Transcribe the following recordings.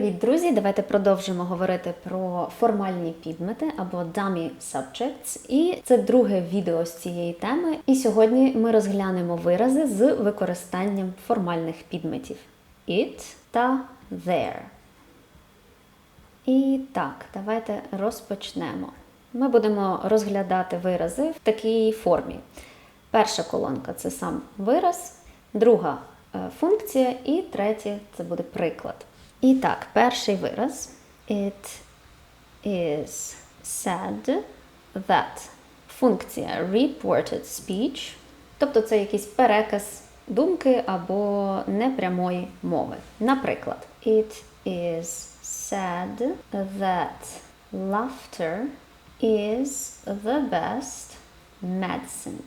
Привіт, друзі! Давайте продовжимо говорити про формальні підмети або dummy subjects. І це друге відео з цієї теми. І сьогодні ми розглянемо вирази з використанням формальних підметів it та there. І так, давайте розпочнемо. Ми будемо розглядати вирази в такій формі. Перша колонка це сам вираз, друга е, функція, і третя це буде приклад. І так, перший вираз. It is said that. Функція reported speech, тобто це якийсь переказ думки або непрямої мови. Наприклад, it is said that laughter is the best medicine.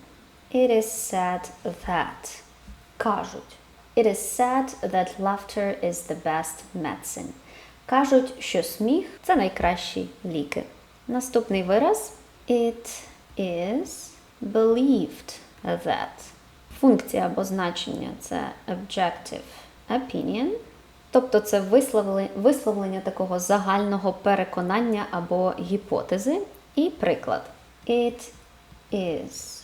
It is said that. Кажуть. It is said that laughter is the best medicine. Кажуть, що сміх це найкращі ліки. Наступний вираз It is believed that. Функція або значення це objective opinion. Тобто це висловлення, такого загального переконання або гіпотези. І приклад. It is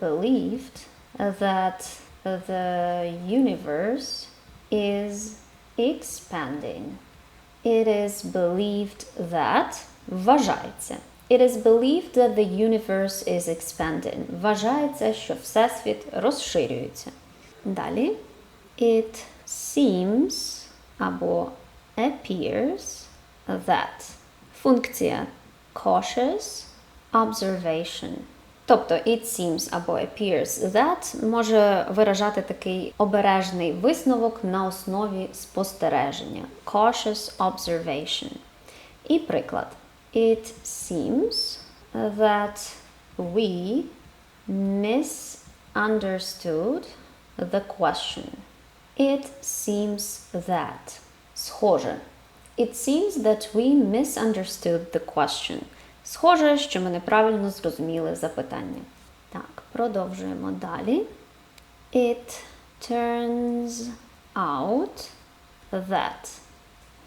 believed that the universe is expanding. It is believed that вважається. It is believed that the universe is expanding. Вважається, що Всесвіт розширюється. Далі. It seems або appears that. Функція cautious observation. Тобто it seems або appears that може виражати такий обережний висновок на основі спостереження. Cautious observation. І приклад. It seems that we misunderstood the question. It seems that. Схоже. It seems that we misunderstood the question. Схоже, що ми неправильно зрозуміли запитання. Так, продовжуємо далі. It turns out that.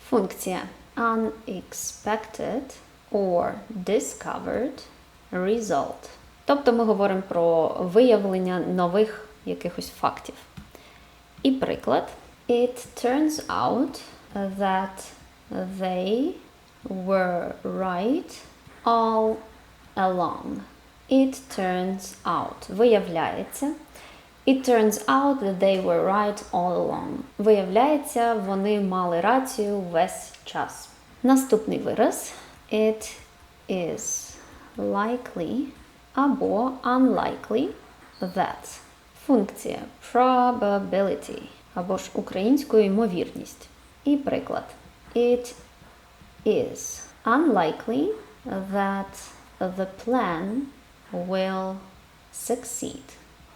Функція unexpected or discovered result. Тобто ми говоримо про виявлення нових якихось фактів. І приклад. It turns out that they were right all along. It turns out. Виявляється. It turns out that they were right all along. Виявляється, вони мали рацію весь час. Наступний вираз. It is likely або unlikely that. Функція probability або ж українською ймовірність. І приклад. It is unlikely that the plan will succeed.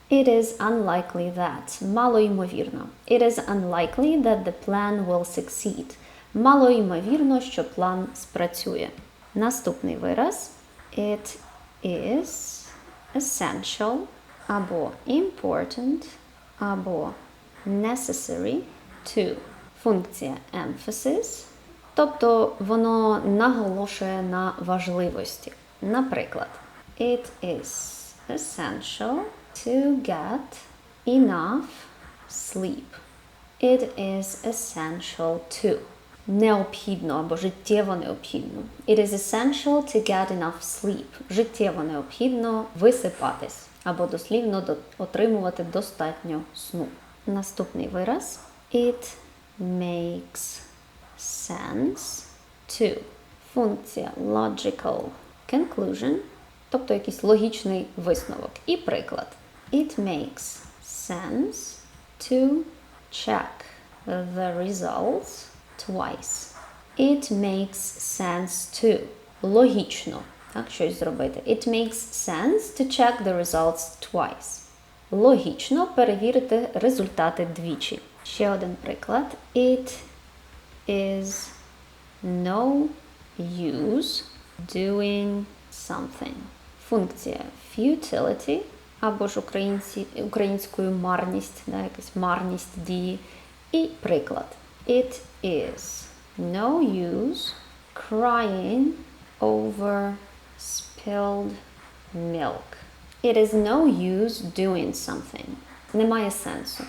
It is unlikely that. Мало ймовірно. It is unlikely that the plan will succeed. Мало ймовірно, що план спрацює. Наступний вираз. It is essential або important або necessary to. Функція emphasis. Тобто воно наголошує на важливості. Наприклад, it is essential to get enough sleep. It is essential to. Необхідно або життєво необхідно. It is essential to get enough sleep. Життєво необхідно висипатись або дослівно отримувати достатньо сну. Наступний вираз. It makes sense to. Функція logical conclusion, тобто якийсь логічний висновок. І приклад. It makes sense to check the results twice. It makes sense to. Логічно. Так, щось зробити. It makes sense to check the results twice. Логічно перевірити результати двічі. Ще один приклад. It is no use doing something. Функція futility або ж українці, українською марність, да, якась марність дії. І приклад. It is no use crying over spilled milk. It is no use doing something. Немає сенсу.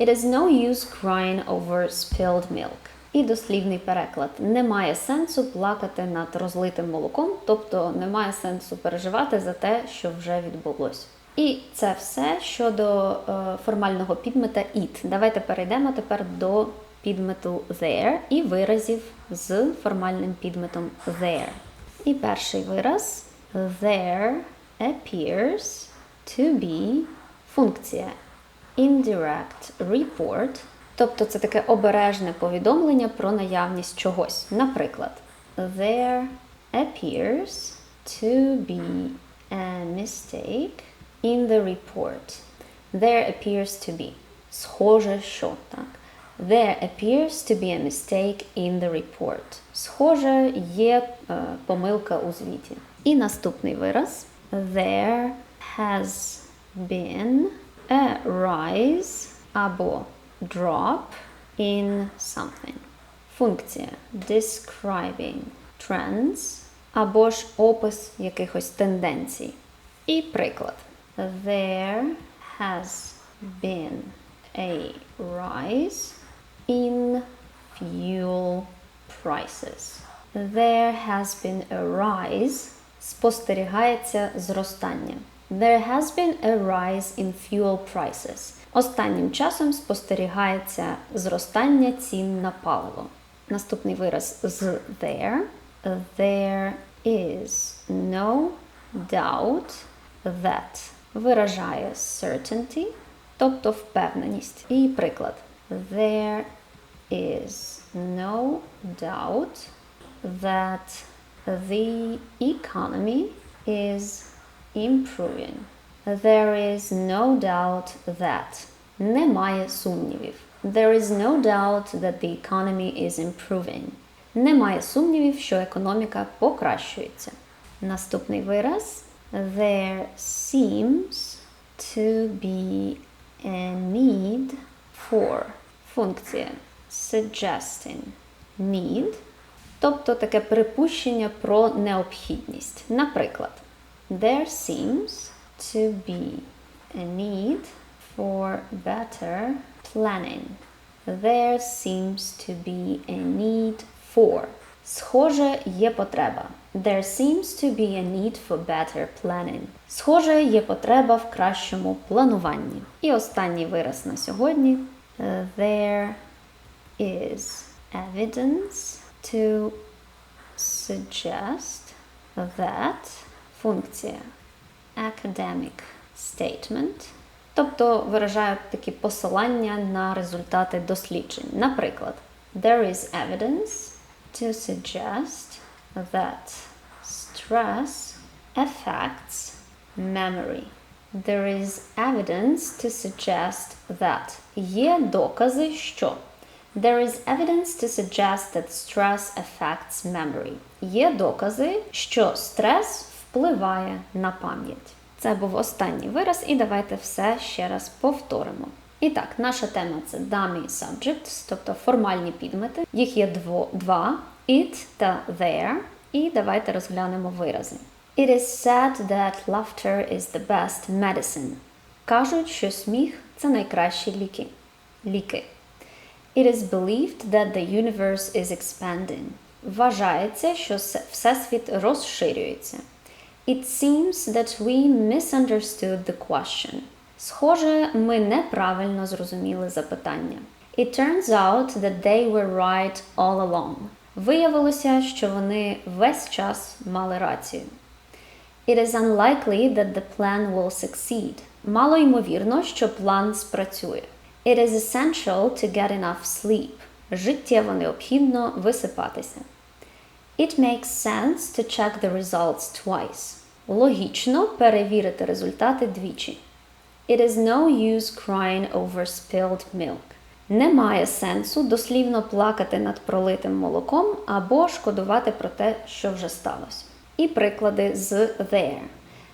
It is no use crying over spilled milk. І дослівний переклад. Немає сенсу плакати над розлитим молоком, тобто немає сенсу переживати за те, що вже відбулось. І це все щодо е, формального підмета it. Давайте перейдемо тепер до підмету there і виразів з формальним підметом there. І перший вираз there appears to be функція indirect report, тобто це таке обережне повідомлення про наявність чогось. Наприклад, there appears to be a mistake in the report. There appears to be. Схоже, що так. There appears to be a mistake in the report. Схоже, є е, помилка у звіті. І наступний вираз. There has been a rise або drop in something. Функція describing trends або ж опис якихось тенденцій. І приклад. There has been a rise in fuel prices. There has been a rise. Спостерігається зростання. There has been a rise in fuel prices. Останнім часом спостерігається зростання цін на паливо. Наступний вираз з there. There is no doubt that виражає certainty, тобто впевненість. І приклад. There is no doubt that the economy is improving. There is no doubt that. Немає сумнівів. There is no doubt that the economy is improving. Немає сумнівів, що економіка покращується. Наступний вираз. There seems to be a need for. Функція suggesting need, тобто таке припущення про необхідність. Наприклад, there seems to be a need for better planning. There seems to be a need for. Схоже, є потреба. There seems to be a need for better planning. Схоже, є потреба в кращому плануванні. І останній вираз на сьогодні. Uh, There is evidence to suggest that функція academic statement, тобто виражають такі посилання на результати досліджень. Наприклад, there is evidence to suggest that stress affects memory. There is evidence to suggest that. Є докази, що. There is evidence to suggest that stress affects memory. Є докази, що стрес впливає на пам'ять. Це був останній вираз, і давайте все ще раз повторимо. І так, наша тема це dummy subjects, тобто формальні підмети. Їх є дво, два it та there. І давайте розглянемо вирази. It is said that laughter is the best medicine. Кажуть, що сміх це найкращі ліки. Ліки. It is believed that the universe is expanding. Вважається, що Всесвіт розширюється. It seems that we misunderstood the question. Схоже, ми неправильно зрозуміли запитання. It turns out that they were right all along. Виявилося, що вони весь час мали рацію. It is unlikely that the plan will succeed. Мало ймовірно, що план спрацює. It is essential to get enough sleep. Життєво необхідно висипатися. It makes sense to check the results twice. Логічно перевірити результати двічі. It is no use crying over spilled milk. Немає сенсу дослівно плакати над пролитим молоком або шкодувати про те, що вже сталося. І приклади з there.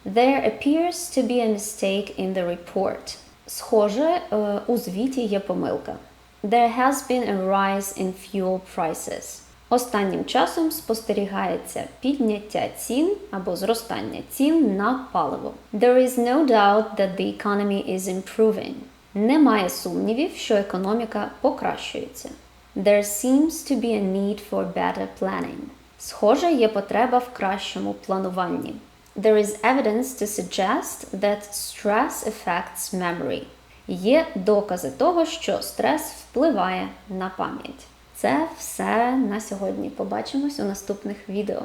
There appears to be a mistake in the report. Схоже, у звіті є помилка. There has been a rise in fuel prices. Останнім часом спостерігається підняття цін або зростання цін на паливо. There is no doubt that the economy is improving. Немає сумнівів, що економіка покращується. There seems to be a need for better planning. Схоже, є потреба в кращому плануванні. There is evidence to suggest that stress affects memory. Є докази того, що стрес впливає на пам'ять. Це все на сьогодні. Побачимось у наступних відео.